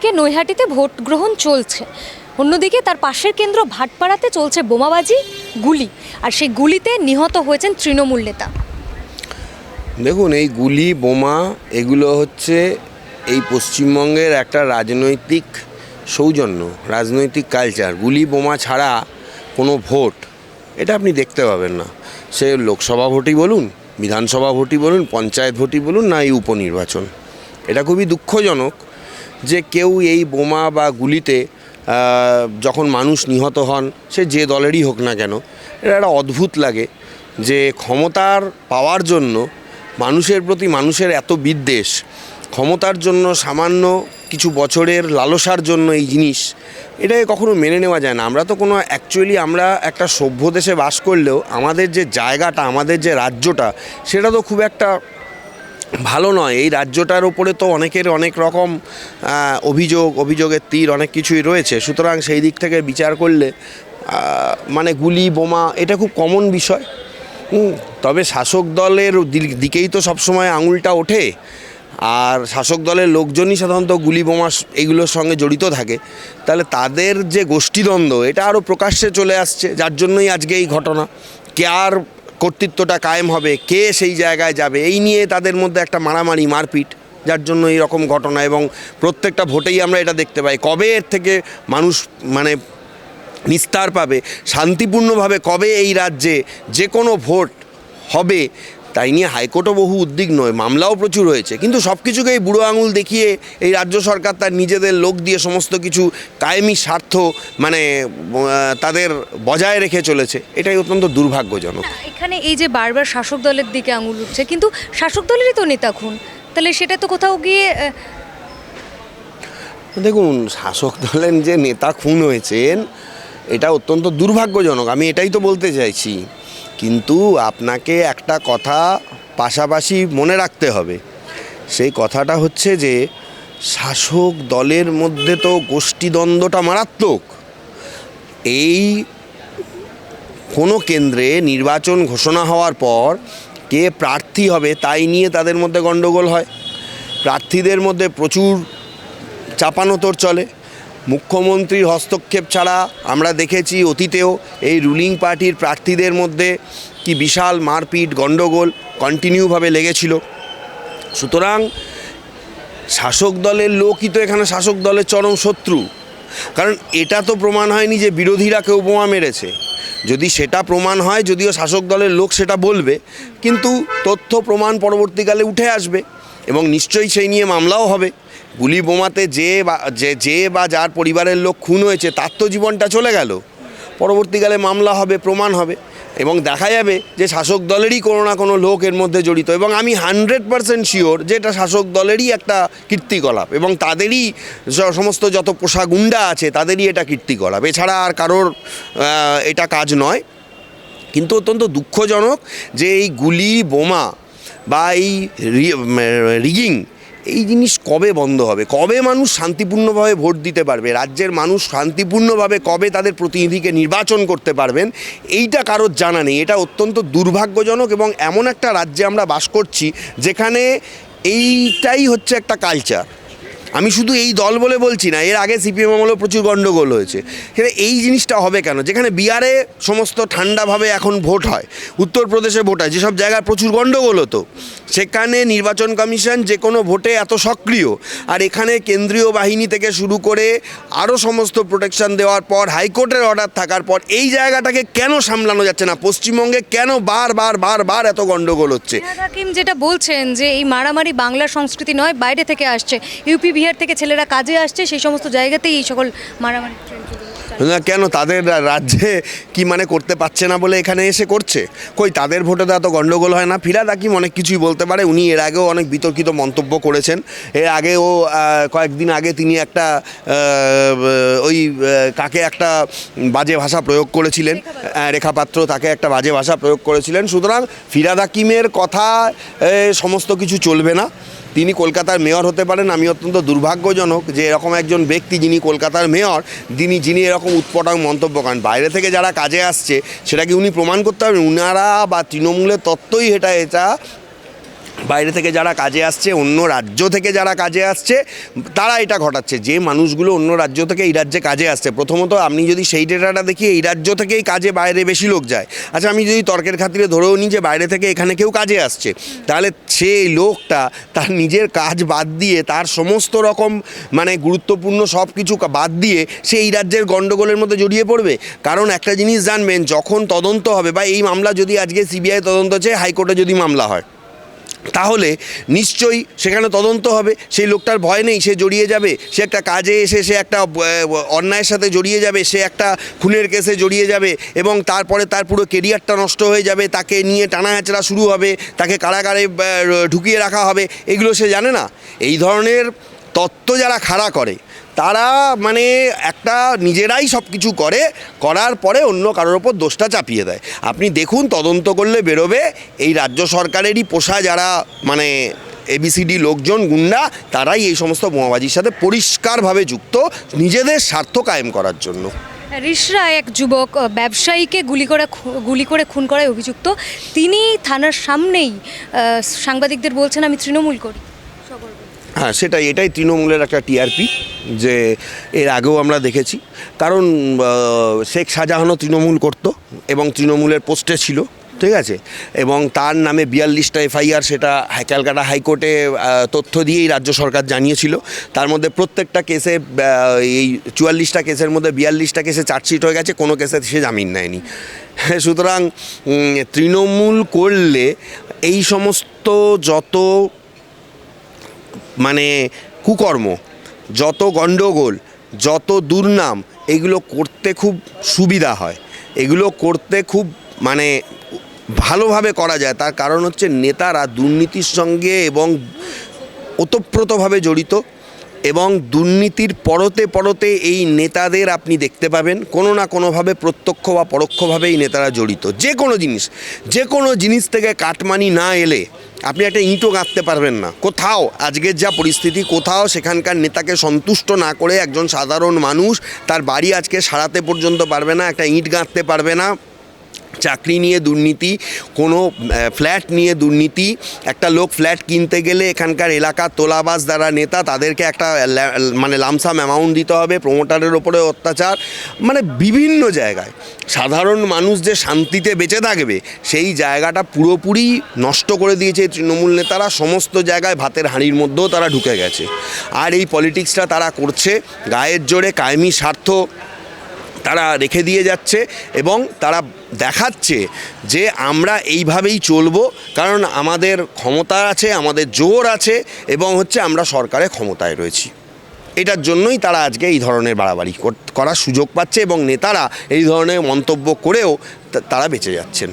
একদিকে নৈহাটিতে ভোট গ্রহণ চলছে। অন্যদিকে তার পাশের কেন্দ্র ভাটপাড়াতে চলছে বোমাবাজি, গুলি, আর সেই গুলিতে নিহত হয়েছেন তৃণমূল নেতা। দেখুন, এই গুলি, বোমা, এগুলো হচ্ছে এই পশ্চিমবঙ্গের একটা রাজনৈতিক সৌজন্য, রাজনৈতিক কালচার গুলি, বোমা ছাড়া কোনো ভোট, এটা আপনি দেখতে পাবেন না। সে লোকসভা ভোটই বলুন, বিধানসভা ভোটই বলুন, পঞ্চায়েত ভোটই বলুন, না এই উপনির্বাচন। এটা খুবই দুঃখজনক যে কেউ এই বোমা বা গুলিতে যখন মানুষ নিহত হন, সে যে দলেরই হোক না কেন, এটা একটা অদ্ভুত লাগে যে ক্ষমতার পাওয়ার জন্য মানুষের প্রতি মানুষের এত বিদ্বেষ, ক্ষমতার জন্য সামান্য কিছু বছরের লালসার জন্য এই জিনিস এটাকে কখনো মেনে নেওয়া যায় না। আমরা তো কোনো অ্যাকচুয়ালি আমরা একটা সভ্য দেশে বাস করলেও আমাদের যে জায়গাটা, আমাদের যে রাজ্যটা, সেটা তো খুব একটা ভালো নয়। এই রাজ্যটার ওপরে তো অনেকের অনেক রকম অভিযোগ, অভিযোগের তীর অনেক কিছুই রয়েছে। সুতরাং সেই দিক থেকে বিচার করলে মানে গুলি, বোমা, এটা খুব কমন বিষয়। তবে শাসক দলের দিকেই তো সবসময় আঙুলটা ওঠে। আর শাসক দলের লোকজনই সাধারণত গুলি, বোমা এগুলোর সঙ্গে জড়িত থাকে। তাহলে তাদের যে গোষ্ঠীদ্বন্দ্ব, এটা আরও প্রকাশ্যে চলে আসছে। যার জন্যই আজকে এই ঘটনা। কে আর কর্তৃত্বটা কায়েম হবে, কে সেই জায়গায় যাবে, এই নিয়ে তাদের মধ্যে একটা মারামারি, মারপিট, যার জন্য এই রকম ঘটনা এবং প্রত্যেকটা ভোটেই আমরা এটা দেখতে পাই। কবে এর থেকে মানুষ মানে নিস্তার পাবে? শান্তিপূর্ণভাবে কবে এই রাজ্যে যে কোনো ভোট হবে তাই নিয়ে হাইকোর্টও বহু উদ্বিগ্ন মামলাও প্রচুর হয়েছে। কিন্তু সব কিছুকেই বুড়ো আঙুল দেখিয়ে এই রাজ্য সরকার তার নিজেদের লোক দিয়ে সমস্ত কিছু কায়েমি স্বার্থ মানে তাদের বজায় রেখে চলেছে এটাই অত্যন্ত দুর্ভাগ্যজনক। এখানে এই যে বারবার শাসক দলের দিকে আঙুল উঠছে কিন্তু শাসক দলেরই তো নেতা খুন তাহলে সেটা তো কোথাও গিয়ে দেখুন শাসক দলের যে নেতা খুন হয়েছেন এটা অত্যন্ত দুর্ভাগ্যজনক আমি এটাই তো বলতে চাইছি। কিন্তু আপনাকে একটা কথা পাশাপাশি মনে রাখতে হবে। সেই কথাটা হচ্ছে যে, শাসক দলের মধ্যে তো গোষ্ঠীদ্বন্দ্বটা মারাত্মক। এই কোনো কেন্দ্রে নির্বাচন ঘোষণা হওয়ার পর কে প্রার্থী হবে তাই নিয়ে তাদের মধ্যে গণ্ডগোল হয়। প্রার্থীদের মধ্যে প্রচুর চাপানোতর চলে। মুখ্যমন্ত্রীর হস্তক্ষেপ ছাড়া আমরা দেখেছি অতীতেও এই রুলিং পার্টির প্রার্থীদের মধ্যে কি বিশাল মারপিট, গণ্ডগোল কন্টিনিউভাবে লেগেছিল। সুতরাং শাসক দলের লোকই তো এখানে শাসক দলের চরম শত্রু। কারণ এটা তো প্রমাণ হয়নি যে বিরোধীরা কেউ বোমা মেরেছে। যদি সেটা প্রমাণ হয়, যদিও শাসক দলের লোক সেটা বলবে, কিন্তু তথ্য প্রমাণ পরবর্তীকালে উঠে আসবে এবং নিশ্চয়ই সেই নিয়ে মামলাও হবে। গুলি বোমাতে যে বা যে বা যার পরিবারের লোক খুন হয়েছে, তার তো জীবনটা চলে গেল। পরবর্তীকালে মামলা হবে, প্রমাণ হবে। এবং দেখা যাবে যে শাসক দলেরই কোনো না কোনো লোক এর মধ্যে জড়িত। এবং আমি হান্ড্রেড পারসেন্ট শিওর যে এটা শাসক দলেরই একটা কীর্তিকলাপ। এবং তাদেরই সমস্ত যত পোষা গুন্ডা আছে, তাদেরই এটা কীর্তিকলাপ। এছাড়া আর কারোর এটা কাজ নয়। কিন্তু অত্যন্ত দুঃখজনক যে এই গুলি, বোমা বা এই রিগিং এই জিনিস কবে বন্ধ হবে? কবে মানুষ শান্তিপূর্ণভাবে ভোট দিতে পারবে? রাজ্যের মানুষ শান্তিপূর্ণভাবে কবে তাদের প্রতিনিধিকে নির্বাচন করতে পারবেন? এইটা কারোর জানা নেই। এটা অত্যন্ত দুর্ভাগ্যজনক এবং এমন একটা রাজ্যে আমরা বাস করছি যেখানে এইটাই হচ্ছে একটা কালচার আমি শুধু এই দল বলে বলছি না, এর আগে সিপিএম আমলেও প্রচুর গণ্ডগোল হয়েছে। সেটা এই জিনিসটা হবে কেন? যেখানে বিহারে সমস্ত ঠান্ডাভাবে এখন ভোট হয়, উত্তরপ্রদেশে ভোট হয়, যেসব জায়গায় প্রচুর গণ্ডগোল হতো, সেখানে নির্বাচন কমিশন যে কোনো ভোটে এত সক্রিয়, আর এখানে কেন্দ্রীয় বাহিনী থেকে শুরু করে আরও সমস্ত প্রোটেকশন দেওয়ার পর, হাইকোর্টের অর্ডার থাকার পর, এই জায়গাটাকে কেন সামলানো যাচ্ছে না? পশ্চিমবঙ্গে কেন বার বার বার বার এত গণ্ডগোল হচ্ছে? যেটা বলছেন যে এই মারামারি বাংলার সংস্কৃতি নয়, বাইরে থেকে আসছে। ইউপি বিহার থেকে ছেলেরা কাজে আসছে সেই সমস্ত জায়গাতেই এই সকল মারামারি না কেন তাদের রাজ্যে কি মানে করতে পারছে না বলে এখানে এসে করছে? কই তাদের ভোটে তো এত গণ্ডগোল হয় না? ফিরাদ হাকিম অনেক কিছুই বলতে পারে। উনি এর আগেও অনেক বিতর্কিত মন্তব্য করেছেন। এর আগেও কয়েকদিন আগে তিনি একটা ওই কাকে একটা বাজে ভাষা প্রয়োগ করেছিলেন। রেখাপাত্র। তাকে একটা বাজে ভাষা প্রয়োগ করেছিলেন। সুতরাং ফিরাদ হাকিমের কথা সমস্ত কিছু চলবে না। তিনি কলকাতার মেয়র হতে পারেন। আমি অত্যন্ত দুর্ভাগ্যজনক যে এরকম একজন ব্যক্তি যিনি কলকাতার মেয়র, তিনি যিনি এরকম উৎপটাং মন্তব্য করেন। বাইরে থেকে যারা কাজে আসছে, সেটা কি উনি প্রমাণ করতে পারবেন? উনারা বা তৃণমূলের তত্ত্বই এটা এটা বাইরে থেকে যারা কাজে আসছে, অন্য রাজ্য থেকে যারা কাজে আসছে, তারা এটা ঘটাচ্ছে। যে মানুষগুলো অন্য রাজ্য থেকে এই রাজ্যে কাজে আসছে, প্রথমত আপনি যদি সেই ডেটাটা দেখি, এই রাজ্য থেকেই কাজে বাইরে বেশি লোক যায়। আচ্ছা আমি যদি তর্কের খাতিরে ধরেও নিই যে বাইরে থেকে এখানে কেউ কাজে আসছে, তাহলে সেই লোকটা তার নিজের কাজ বাদ দিয়ে, তার সমস্ত রকম মানে গুরুত্বপূর্ণ সব কিছু বাদ দিয়ে সে এই রাজ্যের গণ্ডগোলের মধ্যে জড়িয়ে পড়বে? কারণ একটা জিনিস জানবেন, যখন তদন্ত হবে বা এই মামলা যদি আজকে সিবিআই তদন্ত হচ্ছে হাইকোর্টে যদি মামলা হয়। তাহলে নিশ্চয়ই সেখানে তদন্ত হবে। সেই লোকটার ভয় নেই, সে জড়িয়ে যাবে। সে একটা কাজে এসে, সে একটা অন্যায়ের সাথে জড়িয়ে যাবে। সে একটা খুনের কেসে জড়িয়ে যাবে এবং তারপরে তার পুরো কেরিয়ারটা নষ্ট হয়ে যাবে। তাকে নিয়ে টানা হেঁচড়া শুরু হবে। তাকে কারাগারে ঢুকিয়ে রাখা হবে। এগুলো সে জানে না। এই ধরনের তত্ত্ব যারা খাড়া করে তারা মানে একটা নিজেরাই সব কিছু করে, করার পরে অন্য কারোর ওপর দোষটা চাপিয়ে দেয়। আপনি দেখুন, তদন্ত করলে বেরোবে, এই রাজ্য সরকারেরই পোষা যারা মানে এবিসিডি লোকজন, গুন্ডা, তারাই এই সমস্ত বোমাবাজির সাথে পরিষ্কারভাবে যুক্ত, নিজেদের স্বার্থ কায়েম করার জন্য। রিশরা এক যুবক ব্যবসায়ীকে গুলি করে গুলি করে খুন করায় অভিযুক্ত। তিনি থানার সামনেই সাংবাদিকদের বলছেন, আমি তৃণমূল করি। হ্যাঁ সেটাই, এটাই তৃণমূলের একটা টিআরপি যে এর আগেও আমরা দেখেছি। কারণ শেখ শাহজাহানও তৃণমূল করত এবং তৃণমূলের পোস্টে ছিল, ঠিক আছে? এবং তার নামে বিয়াল্লিশটা এফআইআর, সেটা ক্যালকাটা হাইকোর্টে তথ্য দিয়েই রাজ্য সরকার জানিয়েছিল। তার মধ্যে প্রত্যেকটা কেসে এই চুয়াল্লিশটা কেসের মধ্যে বিয়াল্লিশটা কেসে চার্জশিট হয়ে গেছে, কোনো কেসে সে জামিন নেয়নি। সুতরাং তৃণমূল করলে এই সমস্ত যত মানে কুকর্ম, যত গণ্ডগোল, যত দুর্নাম, এগুলো করতে খুব সুবিধা হয়। এগুলো করতে খুব মানে ভালোভাবে করা যায়। তার কারণ হচ্ছে নেতারা দুর্নীতির সঙ্গে এবং ওতপ্রোতভাবে জড়িত এবং দুর্নীতির পরতে পরতে এই নেতাদের আপনি দেখতে পাবেন, কোনো না কোনোভাবে প্রত্যক্ষ বা পরোক্ষভাবে এই নেতারা জড়িত। যে কোনো জিনিস, যে কোনো জিনিস থেকে কাটমানি না এলে আপনি একটা ইঁটও গাঁথতে পারবেন না। কোথাও আজকের যা পরিস্থিতি, কোথাও সেখানকার নেতাকে সন্তুষ্ট না করে একজন সাধারণ মানুষ তার বাড়ি আজকে সারাতে পর্যন্ত পারবে না, একটা ইঁট গাঁথতে পারবে না। চাকরি নিয়ে দুর্নীতি, কোনো ফ্ল্যাট নিয়ে দুর্নীতি, একটা লোক ফ্ল্যাট কিনতে গেলে এখানকার এলাকার তোলাবাস দ্বারা নেতা, তাদেরকে একটা মানে লামসাম অ্যামাউন্ট দিতে হবে প্রমোটারের ওপরে অত্যাচার মানে বিভিন্ন জায়গায়। সাধারণ মানুষ যে শান্তিতে বেঁচে থাকবে, সেই জায়গাটা পুরোপুরি নষ্ট করে দিয়েছে তৃণমূল নেতারা, সমস্ত জায়গায় ভাতের হাঁড়ির মধ্যেও তারা ঢুকে গেছে। আর এই পলিটিক্সটা তারা করছে, গায়ের জোরে কায়েমি স্বার্থ তারা রেখে দিয়ে যাচ্ছে এবং তারা দেখাচ্ছে যে আমরা এইভাবেই চলবো, কারণ আমাদের ক্ষমতা আছে, আমাদের জোর আছে, এবং হচ্ছে আমরা সরকারে ক্ষমতায় রয়েছি। এটার জন্যই তারা আজকে এই ধরনের বাড়াবাড়ি কর- করার সুযোগ পাচ্ছে, এবং নেতারা এই ধরনের মন্তব্য করেও তারা বেঁচে যাচ্ছেন।